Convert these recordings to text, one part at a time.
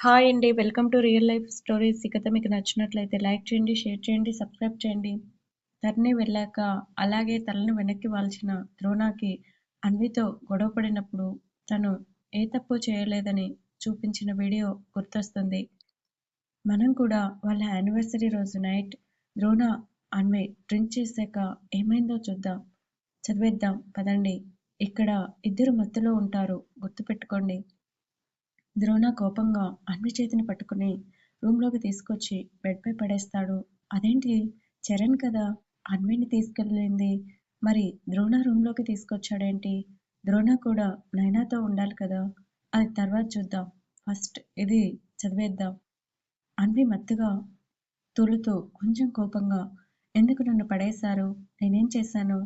Hi అండి. Welcome to real life stories. ఈ కథ మీకు నచ్చినట్లయితే లైక్ చేయండి, షేర్ చేయండి, సబ్స్క్రైబ్ చేయండి. ధరణి వెళ్ళాక అలాగే తలని వెనక్కి వాల్చిన ద్రోణాకి అన్వితో గొడవ పడినప్పుడు తను ఏ తప్పు చేయలేదని చూపించిన వీడియో గుర్తొస్తుంది. మనం కూడా వాళ్ళ యానివర్సరీ రోజు నైట్ ద్రోణ, అన్వి డ్రింక్ చేశాక ఏమైందో చూద్దాం. చదివేద్దాం పదండి. ఇక్కడ ఇద్దరు మత్తులో ఉంటారు గుర్తుపెట్టుకోండి. ద్రోణ కోపంగా అన్వి చేతిని పట్టుకుని రూంలోకి తీసుకొచ్చి బెడ్పై పడేస్తాడు. అదేంటి చరణ్ కదా అన్విని తీసుకెళ్ళింది. మరి ద్రోణ రూంలోకి తీసుకొచ్చాడేంటి? ద్రోణ కూడా నైనాతో ఉండాలి కదా! అది తర్వాత చూద్దాం. ఫస్ట్ ఇది చదివేద్దాం. అన్వి మత్తుగా తులుతూ కొంచెం కోపంగా ఎందుకు నన్ను పడేశారు? నేనేం చేశాను?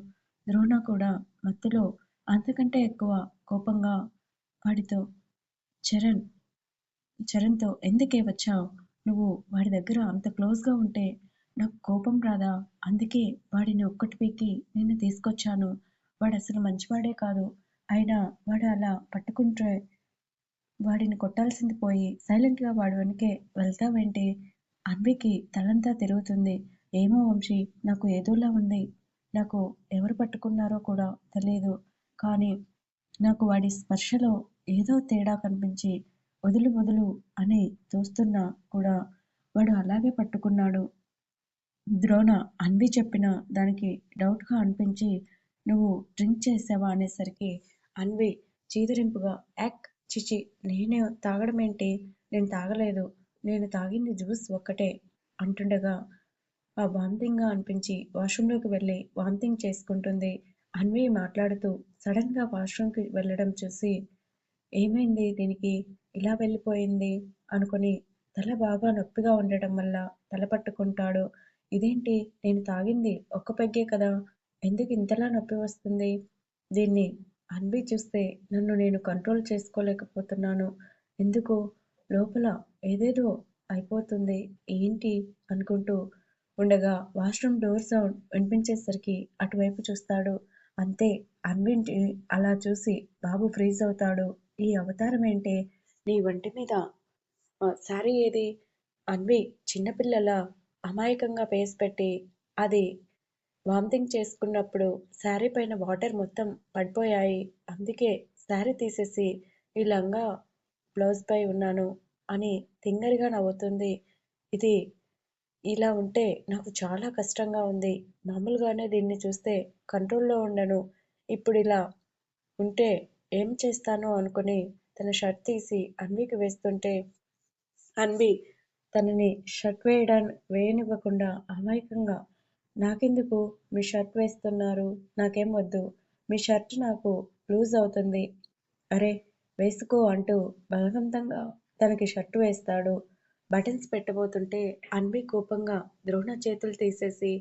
ద్రోణ కూడా మత్తులో అంతకంటే ఎక్కువ కోపంగా వాడితో చరణ్ చరణ్తో ఎందుకే వచ్చావు నువ్వు వాడి దగ్గర అంత క్లోజ్గా ఉంటే నాకు కోపం రాదా? అందుకే వాడిని ఒక్కటి పీకి నిన్ను తీసుకొచ్చాను. వాడు అసలు మంచివాడే కాదు. అయినా వాడు అలా పట్టుకుంటే వాడిని కొట్టాల్సింది పోయి సైలెంట్గా వాడు వాడి వెనకే వెళ్తావేంటి? అన్వికి తలంతా తిరుగుతుంది. ఏమో వంశీ నాకు ఏదోలా ఉంది. నాకు ఎవరు పట్టుకున్నారో కూడా తెలియదు కానీ నాకు వాడి స్పర్శలో ఏదో తేడా కనిపించి వదులు వదులు అని తోస్తున్నా కూడా వాడు అలాగే పట్టుకున్నాడు. ద్రోణ అన్వి చెప్పిన దానికి డౌట్గా అనిపించి నువ్వు డ్రింక్ చేసావా అనేసరికి అన్వి చీదరింపుగా యాక్ చిచి నేనే తాగడం ఏంటి నేను తాగలేదు. నేను తాగింది జ్యూస్ ఒక్కటే అంటుండగా ఆ వాంతింగ్గా అనిపించి వాష్రూంలోకి వెళ్ళి వాంతింగ్ చేసుకుంటుంది. అన్వి మాట్లాడుతూ సడన్గా వాష్రూమ్కి వెళ్ళడం చూసి ఏమైంది దీనికి ఇలా వెళ్ళిపోయింది అనుకుని తల బాగా నొప్పిగా ఉండటం వల్ల తల పట్టుకుంటాడు. ఇదేంటి నేను తాగింది ఒక్క పెగ్గే కదా! ఎందుకు ఇంతలా నొప్పి వస్తుంది? దీన్ని అన్వి చూస్తే నన్ను నేను కంట్రోల్ చేసుకోలేకపోతున్నాను. ఎందుకు? లోపల ఏదేదో అయిపోతుంది ఏంటి అనుకుంటూ ఉండగా వాష్రూమ్ డోర్ సౌండ్ వినిపించేసరికి అటువైపు చూస్తాడు. అంతే అన్వింటి అలా చూసి బాబు ఫ్రీజ్ అవుతాడు. ఈ అవతారం అవతారమేంటే? నీ ఒంటిమీద శారీ ఏది? అన్వి చిన్నపిల్లల అమాయకంగా పేస్ పెట్టి అది వామితింగ్ చేసుకున్నప్పుడు శారీ పైన వాటర్ మొత్తం పడిపోయాయి. అందుకే శారీ తీసేసి ఈ లంగా బ్లౌజ్ పై ఉన్నాను అని తింగరిగా నవ్వుతుంది. ఇది ఇలా ఉంటే నాకు చాలా కష్టంగా ఉంది. మామూలుగానే దీన్ని చూస్తే కంట్రోల్లో ఉండను. ఇప్పుడు ఇలా ఉంటే ఏం చేస్తానో అనుకుని తన షర్ట్ తీసి అన్వికి వేస్తుంటే అన్వి తనని షర్ట్ వేయడా వేయనివ్వకుండా అమాయకంగా నాకెందుకు మీ షర్ట్ వేస్తున్నారు? నాకేం వద్దు. మీ షర్ట్ నాకు లూజ్ అవుతుంది. అరే వేసుకో అంటూ బలవంతంగా తనకి షర్టు వేస్తాడు. బటన్స్ పెట్టబోతుంటే అన్వి కోపంగా ద్రోణ చేతులు తీసేసి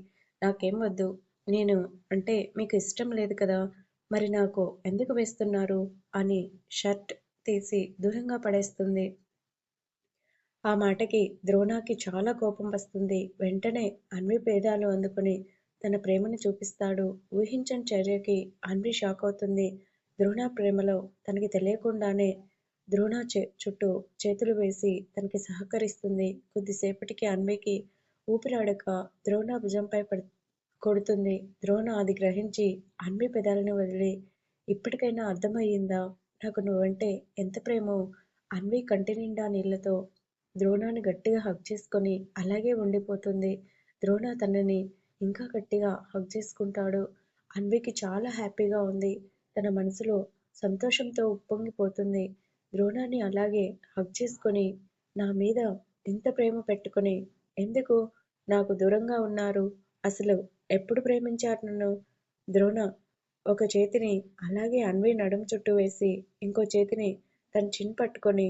నాకేం వద్దు. నేను అంటే మీకు ఇష్టం లేదు కదా! మరి నాకు ఎందుకు వేస్తున్నారు? అని షర్ట్ తీసి దూరంగా పడేస్తుంది. ఆ మాటకి ద్రోణాకి చాలా కోపం వస్తుంది. వెంటనే అన్వి భేదాలు అందుకుని తన ప్రేమని చూపిస్తాడు. ఊహించని చర్యకి అన్వి షాక్ అవుతుంది. ద్రోణ ప్రేమలో తనకి తెలియకుండానే ద్రోణ చుట్టూ చేతులు వేసి తనకి సహకరిస్తుంది. కొద్దిసేపటికి అన్వికి ఊపిరాడక ద్రోణ భుజంపై పడు కొడుతుంది. ద్రోణ అది గ్రహించి అన్వి పెదాలను వదిలి ఇప్పటికైనా అర్థమయ్యిందా? నాకు నువ్వంటే ఎంత ప్రేమో? అన్వి కంటినిండా నీళ్ళతో ద్రోణాన్ని గట్టిగా హగ్ చేసుకొని అలాగే ఉండిపోతుంది. ద్రోణ తనని ఇంకా గట్టిగా హగ్ చేసుకుంటాడు. అన్వికి చాలా హ్యాపీగా ఉంది. తన మనసులో సంతోషంతో ఉప్పొంగిపోతుంది. ద్రోణాన్ని అలాగే హగ్ చేసుకొని నా మీద ఇంత ప్రేమ పెట్టుకొని ఎందుకు నాకు దూరంగా ఉన్నారు? అసలు ఎప్పుడు ప్రేమించారు నన్ను? ద్రోణ ఒక చేతిని అలాగే అన్వి నడుము చుట్టూ వేసి ఇంకో చేతిని తన చిన్ పట్టుకొని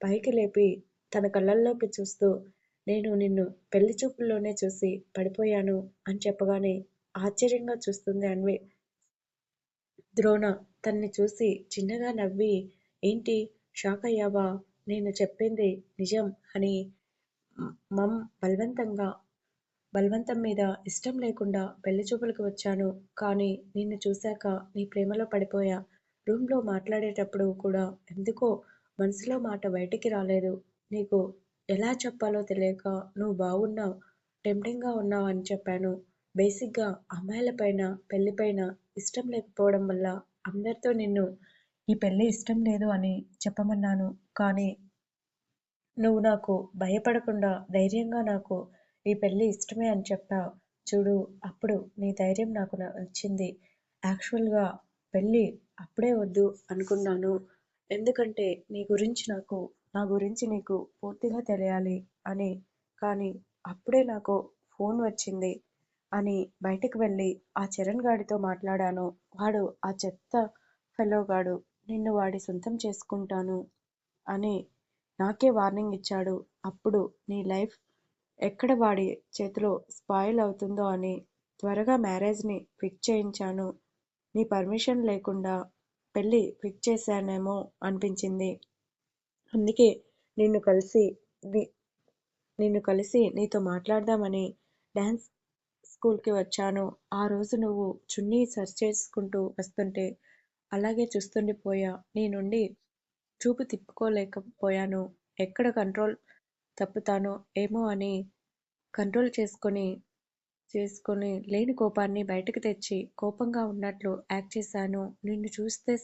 పైకి లేపి తన కళ్ళల్లోకి చూస్తూ నేను నిన్ను పెళ్ళి చూపుల్లోనే చూసి పడిపోయాను అని చెప్పగానే ఆశ్చర్యంగా చూస్తుంది అన్వి. ద్రోణ తన్ని చూసి చిన్నగా నవ్వి ఏంటి షాక్ అయ్యావా? నేను చెప్పింది నిజం అని మమ్ బలవంతంగా బలవంతం మీద ఇష్టం లేకుండా పెళ్ళి చూపులకు వచ్చాను. కానీ నిన్ను చూశాక నీ ప్రేమలో పడిపోయా. రూమ్లో మాట్లాడేటప్పుడు కూడా ఎందుకో మనసులో మాట బయటికి రాలేదు. నీకు ఎలా చెప్పాలో తెలియక నువ్వు బాగున్నావు టెంప్టింగ్గా ఉన్నావు అని చెప్పాను బేసిక్గా అమ్మాయిలపైన పెళ్ళిపైన ఇష్టం లేకపోవడం వల్ల అందరితో నిన్ను ఈ పెళ్ళి ఇష్టం లేదు అని చెప్పమన్నాను కానీ నువ్వు నాకు భయపడకుండా ధైర్యంగా నాకు ఈ పెళ్ళి ఇష్టమే అని చెప్పావు. చూడు అప్పుడు నీ ధైర్యం నాకు నచ్చింది. యాక్చువల్గా పెళ్ళి అప్పుడే వద్దు అనుకున్నాను. ఎందుకంటే నీ గురించి నాకు నా గురించి నీకు పూర్తిగా తెలియాలి అని. కానీ అప్పుడే నాకు ఫోన్ వచ్చింది అని బయటకు వెళ్ళి ఆ చరణ్ గాడితో మాట్లాడాను. వాడు ఆ చెత్త ఫెలోగాడు నిన్ను వాడి సొంతం చేసుకుంటాను అని నాకే వార్నింగ్ ఇచ్చాడు. అప్పుడు నీ లైఫ్ ఎక్కడ వాడి చేతిలో స్పాయిల్ అవుతుందో అని త్వరగా మ్యారేజ్ని ఫిక్స్ చేయించాను. నీ పర్మిషన్ లేకుండా పెళ్ళి ఫిక్స్ చేశానేమో అనిపించింది. అందుకే నిన్ను కలిసి నిన్ను కలిసి నీతో మాట్లాడదామని డ్యాన్స్ స్కూల్కి వచ్చాను. ఆ రోజు నువ్వు చున్నీ సర్చ్ చేసుకుంటూ వస్తుంటే అలాగే చూస్తుండిపోయా. నీ నుండి చూపు తిప్పుకోలేకపోయాను. ఎక్కడ కంట్రోల్ తప్పుతానో ఏమో అని కంట్రోల్ చేసుకొని చేసుకొని లేని కోపాన్ని బయటకు తెచ్చి కోపంగా ఉన్నట్లు యాక్ట్ చేశాను. నిన్ను చూస్తే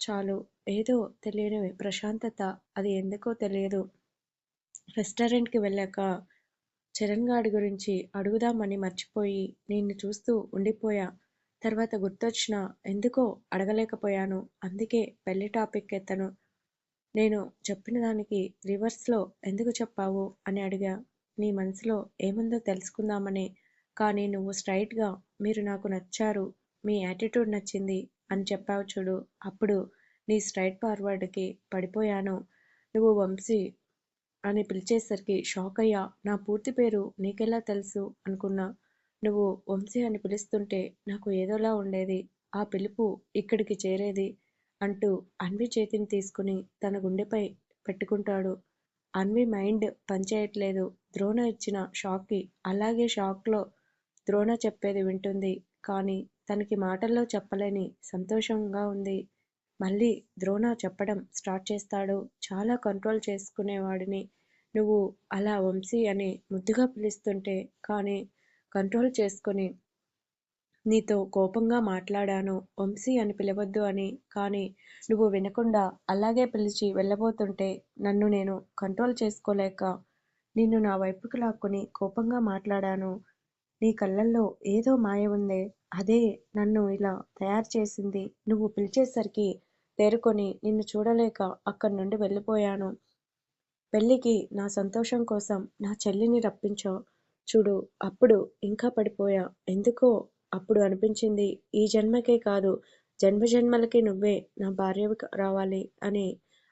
చాలు. ఏదో తెలియని ప్రశాంతత. అది ఎందుకో తెలియదు. రెస్టారెంట్కి వెళ్ళాక చరణ్ గారి గురించి అడుగుదామని మర్చిపోయి నిన్ను చూస్తూ ఉండిపోయా. తర్వాత గుర్తొచ్చినా ఎందుకో అడగలేకపోయాను. అందుకే పెళ్ళి టాపిక్ ఎత్తను. నేను చెప్పిన దానికి రివర్స్లో ఎందుకు చెప్పావు? అని అడిగా. నీ మనసులో ఏముందో తెలుసుకుందామని. కానీ నువ్వు స్ట్రైట్గా మీరు నాకు నచ్చారు మీ యాటిట్యూడ్ నచ్చింది అని చెప్పావు చూడు. అప్పుడు నీ స్ట్రైట్ ఫార్వర్డ్కి పడిపోయాను. నువ్వు వంశీ అని పిలిచేసరికి షాక్ అయ్యా. నా పూర్తి పేరు నీకెలా తెలుసు? అనుకున్నా. నువ్వు వంశీ అని పిలుస్తుంటే నాకు ఏదోలా ఉండేది. ఆ పిలుపు ఇక్కడికి చేరేది. అంటూ అన్వి చేతిని తీసుకుని తన గుండెపై పెట్టుకుంటాడు. అన్వి మైండ్ పనిచేయట్లేదు. ద్రోణ ఇచ్చిన షాక్కి అలాగే షాక్లో ద్రోణ చెప్పేది వింటుంది. కానీ తనకి మాటల్లో చెప్పలేని సంతోషంగా ఉంది. మళ్ళీ ద్రోణ చెప్పడం స్టార్ట్ చేస్తాడు. చాలా కంట్రోల్ చేసుకునేవాడిని. నువ్వు అలా వంశీ అని ముద్దుగా పిలుస్తుంటే కానీ కంట్రోల్ చేసుకొని నీతో కోపంగా మాట్లాడాను. వంశీ అని పిలవద్దు అని. కానీ నువ్వు వినకుండా అలాగే పిలిచి వెళ్ళబోతుంటే నన్ను నేను కంట్రోల్ చేసుకోలేక నిన్ను నా వైపుకు లాక్కుని కోపంగా మాట్లాడాను. నీ కళ్ళల్లో ఏదో మాయ ఉందే అదే నన్ను ఇలా తయారు చేసింది. నువ్వు పిలిచేసరికి తేరుకొని నిన్ను చూడలేక అక్కడి నుండి వెళ్ళిపోయాను. పెళ్ళికి నా సంతోషం కోసం నా చెల్లిని రప్పించావు చూడు అప్పుడు ఇంకా పడిపోయా. ఎందుకో అప్పుడు అనిపించింది ఈ జన్మకే కాదు జన్మ జన్మలకి నువ్వే నా భార్య రావాలి అని.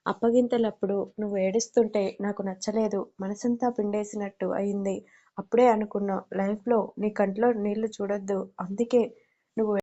అప్పగింతలప్పుడు నువ్వు ఏడుస్తుంటే నాకు నచ్చలేదు మనసంతా పిండేసినట్టు అయింది. అప్పుడే అనుకున్నా లైఫ్లో నీ కంట్లో నీళ్ళు చూడొద్దు అందుకే నువ్వు